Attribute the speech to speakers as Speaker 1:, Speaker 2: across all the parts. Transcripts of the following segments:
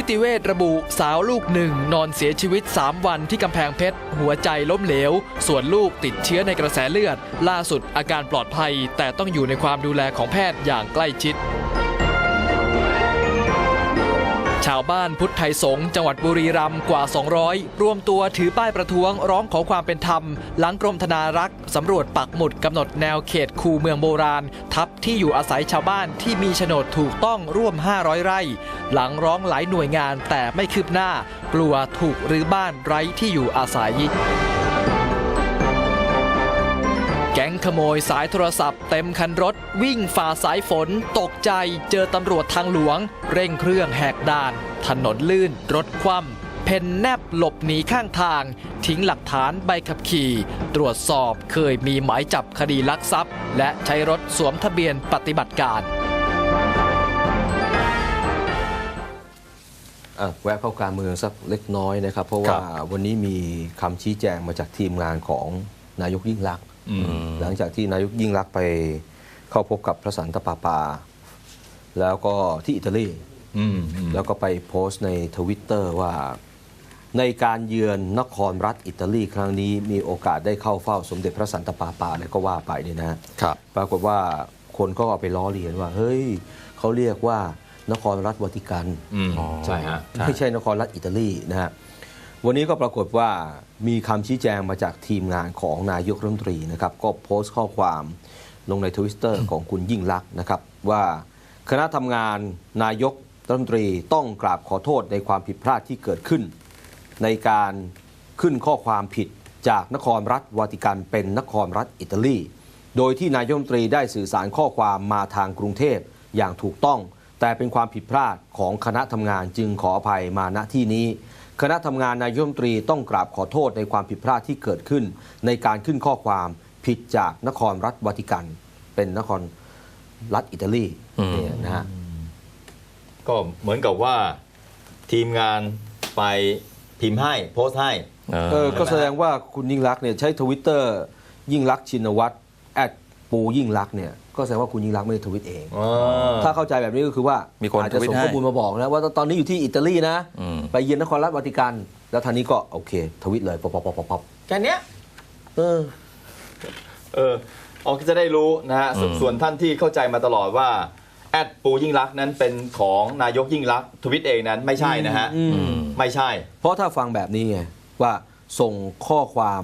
Speaker 1: นิติเวชระบุสาวลูกหนึ่งนอนเสียชีวิต 3 วันที่กำแพงเพชร หัวใจล้มเหลว ส่วนลูกติดเชื้อในกระแสเลือด ล่าสุดอาการปลอดภัย แต่ต้องอยู่ในความดูแลของแพทย์อย่างใกล้ชิด ชาวบ้านพุทธไทยสงฆ์จังหวัดบุรีรัมย์กว่า 200 รวมตัวถือป้ายประท้วงร้องขอความเป็นธรรม หลังกรมธนารักษ์สำรวจปักหมุดกำหนดแนวเขตคูเมืองโบราณ ทับที่อยู่อาศัยชาวบ้านที่มีโฉนดถูกต้องร่วม 500 ไร่ หลังร้องหลายหน่วยงานแต่ไม่คืบหน้า กลัวถูกรื้อบ้านไร้ที่อยู่อาศัย แก๊งขโมยสายโทรศัพท์เต็มคันรถวิ่งฝ่าสายฝน ตกใจเจอตำรวจทางหลวง เร่งเครื่องแหกด่าน ถนนลื่น รถคว่ำเพนแนบหลบหนีข้างทาง ทิ้งหลักฐานใบขับขี่ ตรวจสอบเคยมีหมายจับคดีลักทรัพย์ และใช้รถสวมทะเบียนปฏิบัติการ
Speaker 2: อะแวะเข้าการเมืองสักเล็กน้อยนะครับ เพราะว่าวันนี้มีคำชี้แจงมาจากทีมงานของนายกยิ่งลักษณ์ หลังจากที่นายกยิ่งลักษณ์ไปเข้าพบกับพระสันตะปาปา แล้วก็ที่อิตาลี
Speaker 3: อืมอืม
Speaker 2: แล้วก็ไปโพสต์ในทวิตเตอร์ว่า ในการเยือนนครรัฐอิตาลีครั้งนี้มีโอกาสได้เข้าเฝ้าสมเด็จพระสันตะปาปาแล้วก็ว่าไปเนี่ยนะฮะ
Speaker 3: ครับ
Speaker 2: ปรากฏว่าคนก็เอาไปล้อเลียนว่า เฮ้ยเขาเรียกว่านครรัฐวาติกัน
Speaker 3: อืมใช่ฮะ
Speaker 2: ไม่ใช่นครรัฐอิตาลีนะฮะ วันนี้ก็ปรากฏว่ามีคำชี้แจงมาจากทีมงานของนายกรัฐมนตรีนะครับ ก็โพสต์ข้อความลงในทวิตเตอร์ของคุณยิ่งลักษณ์นะครับ ว่าคณะทำงานนายกรัฐมนตรีต้องกราบขอโทษในความผิดพลาดที่เกิดขึ้น ในการขึ้นข้อความผิดจากนครรัฐวาติกันเป็นนครรัฐอิตาลีโดยที่นายกรัฐมนตรีได้สื่อสารข้อความมาทางกรุงเทพอย่างถูกต้อง แต่เป็นความผิดพลาดของคณะทำงานจึงขออภัยมาณที่นี้ คณะทำงานนายกรัฐมนตรีต้องกราบขอโทษในความผิดพลาดที่เกิดขึ้น ในการขึ้นข้อความผิดจากนครรัฐวาติกัน เป็นนครรัฐอิตาลี
Speaker 3: อืม
Speaker 2: เนี่ยนะฮะ
Speaker 3: ก็เหมือนกับว่าทีมงานไปพิมพ์ให้โพสต์ให้
Speaker 2: เออก็แสดงว่าคุณยิ่งรักษณ์เนี่ยใช้ทวิตเตอร์ยิ่งรักษณ์ชินวัตรแอดปูยิ่งรักษณ์เนี่ยก็แสดงว่าคุณยิ่งรักษณ์ไม่ได้ทวิตเอง
Speaker 3: อ๋อ
Speaker 2: ถ้าเข้าใจแบบนี้ก็คือว่า
Speaker 4: มีคน
Speaker 2: อาจจะ
Speaker 4: ทวิต
Speaker 2: ส่ง
Speaker 4: ให้
Speaker 2: ข้อมูลมาบอกนะว่าตอนนี้อยู่ที่อิตาลีนะ
Speaker 4: อืม
Speaker 2: ไปเยือนนครรัฐวาติกัน แล้วทางนี้ก็โอเค ทวิตเลยป๊อปป๊อปป๊อปป๊อป
Speaker 3: แค่เนี้ย
Speaker 2: เออ
Speaker 3: เออออกจะได้รู้นะฮะสวนส่วนท่านที่เข้าใจมาตลอดว่าแอดปูยิ่งรักษณ์นั้นเป็นของนายกยิ่งรักษณ์ทวิตเองนั้นไม่ใช่นะฮะ
Speaker 2: อืม
Speaker 3: ไม่ใช่
Speaker 2: เพราะถ้าฟังแบบนี้ไงว่าส่งข้อความ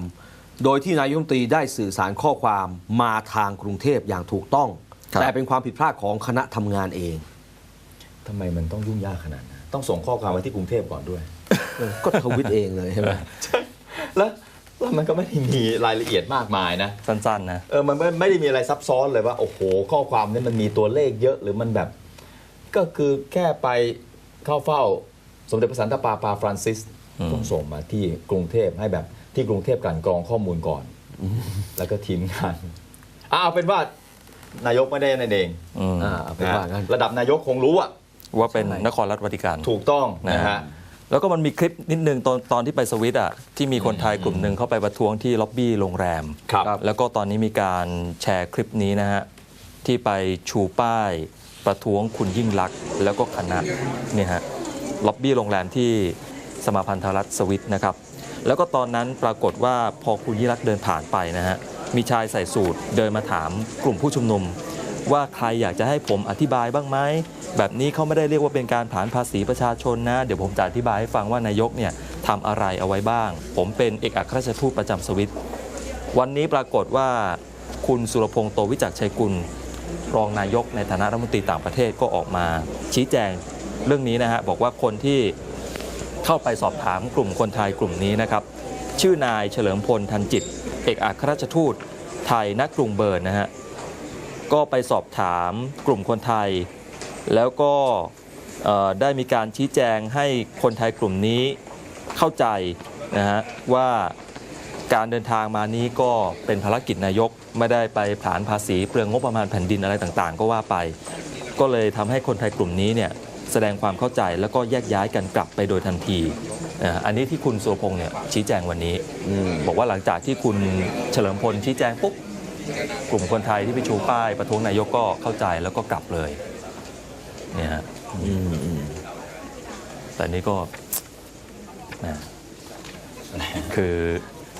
Speaker 2: โดยที่นายกรัฐมนตรีได้สื่อสารข้อความมาทางกรุงเทพอย่างถูกต้อง
Speaker 4: ครับ
Speaker 2: แต่เป็นความผิดพลาดของคณะทำงานเอง
Speaker 3: ทำไมมันต้องยุ่งยากขนาดนั้นต้องส่งข้อความไว้ที่กรุงเทพก่อนด้วย
Speaker 2: เออก็ทวิตเองเลยใช่ไหม
Speaker 3: แล้วแล้วมันก็ไม่ได้มีรายละเอียดมากมายนะ
Speaker 4: สั้นๆนะ
Speaker 3: เออ มันไม่ไม่ได้มีอะไรซับซ้อนเลยว่า โอ้โห ข้อความนี้มันมีตัวเลขเยอะหรือมันแบบ ก็คือแค่ไปเข้าเฝ้า สมเด็จพระสันตะปาปาฟรานซิส
Speaker 4: อืม
Speaker 3: ต้องส่งมาที่กรุงเทพให้แบบที่กรุงเทพกลั่นกรองข้อมูลก่อน แล้วก็ทีมงานอะเอาเป็นว่านายกไม่ได้นั่นเอง
Speaker 4: อืม
Speaker 2: อ่าเอาเป็นว่างั้น
Speaker 3: ระดับนายกคงรู้อะ
Speaker 4: ว่าเป็นนครรัฐวาติกัน
Speaker 3: ถูกต้องนะ
Speaker 4: นะ
Speaker 3: ฮะ
Speaker 4: ฮะแล้วก็มันมีคลิปนิดนึงตอนตอนที่ไปสวิตอะที่มีคนไทยกลุ่มหนึ่งเข้าไปประท้วงที่ล็อบบี้โรงแรม
Speaker 3: ครับ
Speaker 4: แล้วก็ตอนนี้มีการแชร์คลิปนี้นะฮะที่ไปชูป้ายประท้วงคุณยิ่งลักษณ์แล้วก็คณะเนี่ยฮะล็อบบี้โรงแรมที่สมาพันธรัฐสวิตนะครับ แล้วก็ตอนนั้นปรากฏว่าพอคุณยิ่งลักษณ์เดินผ่านไปนะฮะมีชายใส่สูทเดินมาถามกลุ่มผู้ชุมนุม ว่าใครอยากจะให้ผมอธิบายบ้างไหมแบบนี้เขาไม่ได้เรียกว่าเป็นการผลานภาษีประชาชนนะ เดี๋ยวผมจะอธิบายให้ฟังว่านายกเนี่ยทำอะไรเอาไว้บ้าง ผมเป็นเอกอัครราชทูตประจำสวิตวันนี้ปรากฏว่าคุณสุรพงษ์โตวิจักชัยกุลรองนายกในฐานะรัฐมนตรีต่างประเทศก็ออกมาชี้แจงเรื่องนี้นะฮะบอกว่าคนที่เข้าไปสอบถามกลุ่มคนไทยกลุ่มนี้นะครับ ชื่อนายเฉลิมพลทันจิต เอกอัครราชทูตไทยณกรุงเบิร์นนะฮะ ก็ไปสอบถามกลุ่มคนไทย แล้วก็เอ่อได้มีการชี้แจงให้คนไทยกลุ่มนี้เข้าใจนะฮะว่าการเดินทางมานี้ก็เป็นภารกิจนายกไม่ได้ไปผลานภาษีเปลืองงบประมาณแผ่นดินอะไรต่างๆ ก็ว่าไป ก็เลยทำให้คนไทยกลุ่มนี้เนี่ยแสดงความเข้าใจแล้วก็แยกย้ายกันกลับไปโดยทันทีอ่าอันนี้ที่คุณสุรพงษ์เนี่ยชี้แจงวันนี้
Speaker 2: อืม
Speaker 4: บอกว่าหลังจากที่คุณเฉลิมพลชี้แจงปุ๊บ กลุ่มคนไทยที่ไปชูป้าย ประท้วงนายกก็เข้าใจแล้วก็กลับเลยเนี่ยฮะ
Speaker 2: อืมอืม
Speaker 4: แต่นี่ก็แหมคือ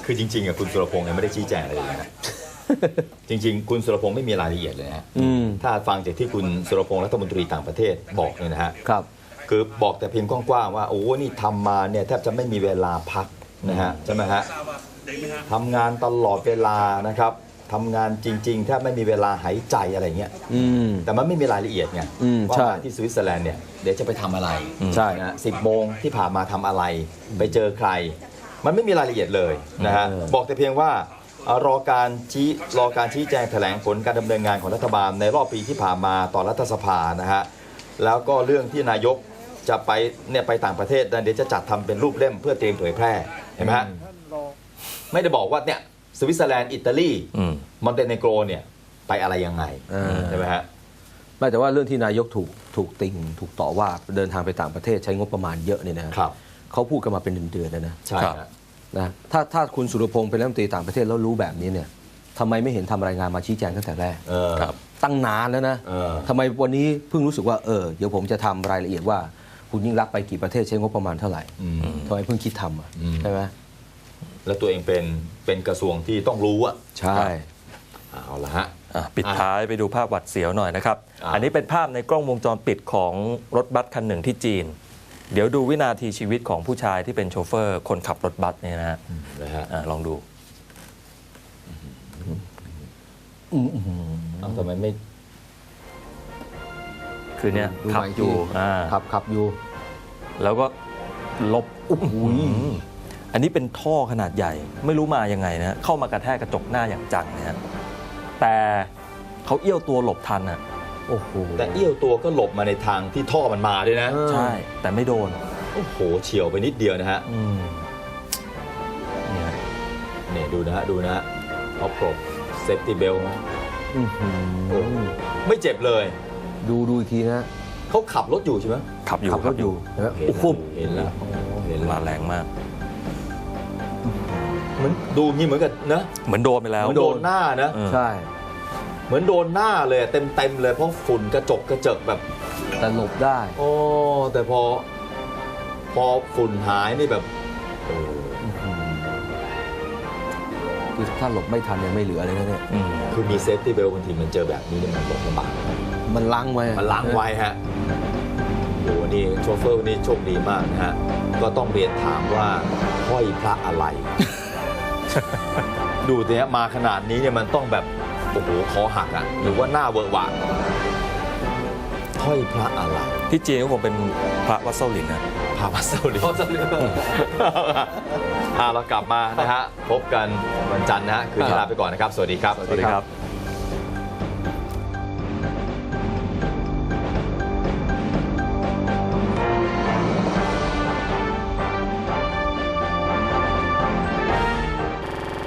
Speaker 3: คือจริงๆอะคุณสุรพงษ์ยังไม่ได้ชี้แจงอะไรเลยนะจริง ๆ คุณสุรพงษ์ไม่มีรายละเอียดเลยนะ
Speaker 2: อืม
Speaker 3: ถ้าฟังจากที่คุณสุรพงษ์รัฐมนตรีต่างประเทศบอกเนี่ยนะฮะ
Speaker 2: ครับ
Speaker 3: คือบอกแต่เพียงกว้างๆว่าโอ้โหนี่ทำมาเนี่ยแทบจะไม่มีเวลาพักนะฮะใช่ไหมฮะทำงานตลอดเวลานะครับ ทำงานจริงๆแทบไม่มีเวลาหายใจอะไรเงี้ย
Speaker 2: อืม
Speaker 3: แต่มันไม่มีรายละเอียดไง
Speaker 2: อืม
Speaker 3: ว่า
Speaker 2: ใช่
Speaker 3: มาที่สวิตเซอร์แลนด์เนี่ยเดี๋ยวจะไปทำอะไร
Speaker 2: ใช่
Speaker 3: นะสิบโมงที่ผ่านมาทำอะไร ไปเจอใคร มันไม่มีรายละเอียดเลยนะฮะ
Speaker 2: เออ
Speaker 3: บอกแต่เพียงว่าเอ่อรอการชี้รอการชี้แจงแถลงผลการดำเนินงานของรัฐบาลในรอบปีที่ผ่านมาต่อรัฐสภานะฮะแล้วก็เรื่องที่นายกจะไปเนี่ยไปต่างประเทศนะเดี๋ยวจะจัดทำเป็นรูปเล่มเพื่อเตรียมเผยแพร่เห็นไหมฮะไม่ได้บอกว่าเนี่ย สวิตเซอร์แลนด์ อิตาลี
Speaker 4: อืม
Speaker 3: มอนเตเนโกรเนี่ยไปอะไรยังไง
Speaker 2: เออ
Speaker 3: ใช่ไหมฮะ
Speaker 2: ไม่แต่ว่าเรื่องที่นายกถูกถูกติงถูกต่อว่าเดินทางไปต่างประเทศใช้งบประมาณเยอะเนี่ยนะครับเขาพูดกันมาเป็นเดือนๆแล้วนะ
Speaker 3: ใช่
Speaker 4: ครับ
Speaker 3: ฮะ
Speaker 2: นะถ้าถ้าคุณสุรพงศ์เป็นรัฐมนตรีต่างประเทศแล้วรู้แบบนี้เนี่ยทำไมไม่เห็นทำรายงานมาชี้แจงตั้งแต่แรก
Speaker 3: เออ
Speaker 4: ครับ
Speaker 2: ตั้งนานแล้วนะ
Speaker 3: เออ
Speaker 2: ทำไมวันนี้เพิ่งรู้สึกว่าเออเดี๋ยวผมจะทำรายละเอียดว่า คุณยิ่งรักษณ์ไปกี่ประเทศใช้งบประมาณเท่าไหร่
Speaker 3: อืม
Speaker 2: ทำไมเพิ่งคิดทำอะ
Speaker 3: อืม
Speaker 2: ใช่ไหม
Speaker 3: แล้วตัวเองเป็นเป็นกระทรวงที่ต้องรู้อะ
Speaker 2: ใช่
Speaker 3: เอาละฮะ
Speaker 4: อะปิดท้ายไปดูภาพหวัดเสียวหน่อยนะครับ
Speaker 3: อะ
Speaker 4: อันนี้เป็นภาพในกล้องวงจรปิดของรถบัสคันหนึ่งที่จีน เดี๋ยวดูวินาทีชีวิตของผู้ชายที่เป็นโชเฟอร์คนขับรถบัสเนี่ยนะฮะ
Speaker 3: นะฮะ
Speaker 4: อะลองดู
Speaker 3: เอาทำไมไม่
Speaker 4: คือเนี่ย
Speaker 2: ดู
Speaker 4: ขับ
Speaker 2: ใหม่
Speaker 4: อยู่
Speaker 2: ที่
Speaker 4: อ่า
Speaker 2: ขับขับอยู่
Speaker 4: แล้วก็ลบโอ้โห อันนี้เป็นท่อขนาดใหญ่ ไม่รู้มายังไงนะฮะเข้ามากระแทกกระจกหน้าอย่างจังนะฮะแต่เขาเอี้ยวตัวหลบทันอะ
Speaker 2: โอ้โห
Speaker 3: แต่เอี้ยวตัวก็หลบมาในทางที่ท่อมันมาด้วยนะ
Speaker 2: เออ
Speaker 4: ใช่ แต่ไม่โดน
Speaker 3: โอ้โห เฉียวไปนิดเดียวนะฮะ
Speaker 4: อืมเนี่ย
Speaker 3: เนี่ยดูนะฮะ ดูนะฮะเอาปลบเซฟตี้เบล
Speaker 2: อื้อหือ
Speaker 3: โอ้ไม่เจ็บเลย
Speaker 2: ดูดูอีกทีนะ
Speaker 3: เขาขับรถอยู่ใช่ไหม
Speaker 4: ขับอยู่
Speaker 2: ขับรถอยู่เห็นไหม
Speaker 3: เห็น
Speaker 2: โอ้
Speaker 3: แล้
Speaker 2: โห
Speaker 3: วเห็นแล้วเห็นแล้
Speaker 4: มาวแรงมาก
Speaker 3: เหมือนดูงี้เหมือนกับนะ
Speaker 4: เหมือนโดนไปแล้ว
Speaker 3: เหมือนโดนหน้านะ
Speaker 4: เออ
Speaker 2: ใช่
Speaker 3: เหมือนโดนหน้าเลยเต็มเต็มๆเลยเพราะฝุ่นกระจกกระเจิกแบบ
Speaker 2: แต่หลบได้
Speaker 3: โอ้แต่พอ พอฝุ่นหายนี่แบบโอ้
Speaker 2: คือถ้าหลบไม่ทันเนี่ยไม่เหลือเลยนะเนี่ย
Speaker 4: อืม
Speaker 3: คือมีเซฟตี้เบลบางทีมันเจอแบบนี้เนี่ยมันหลบลำบาก
Speaker 2: มันล้างไว้อะ
Speaker 3: มันล้างไว้ฮะ โอ้โหนี่โชเฟอร์วันนี้โชคดีมากนะฮะ ก็ต้องเรียนถามว่าห้อยพระอะไร ดูสิฮะมาขนาดนี้เนี่ยมันต้องแบบ โอ้โหคอหักอะหรือว่าหน้าเวอะหวะห้อยพระอะไร
Speaker 4: ที่จีนก็คงเป็นพระวัดเส้าหลินนะ
Speaker 3: พาวัสดุอ่าเรากลับมานะฮะ พบกันวันจันทร์นะฮะ คืนนี้ลาไปก่อนนะครับ สวัสดีครับ
Speaker 4: สวัสดีครับ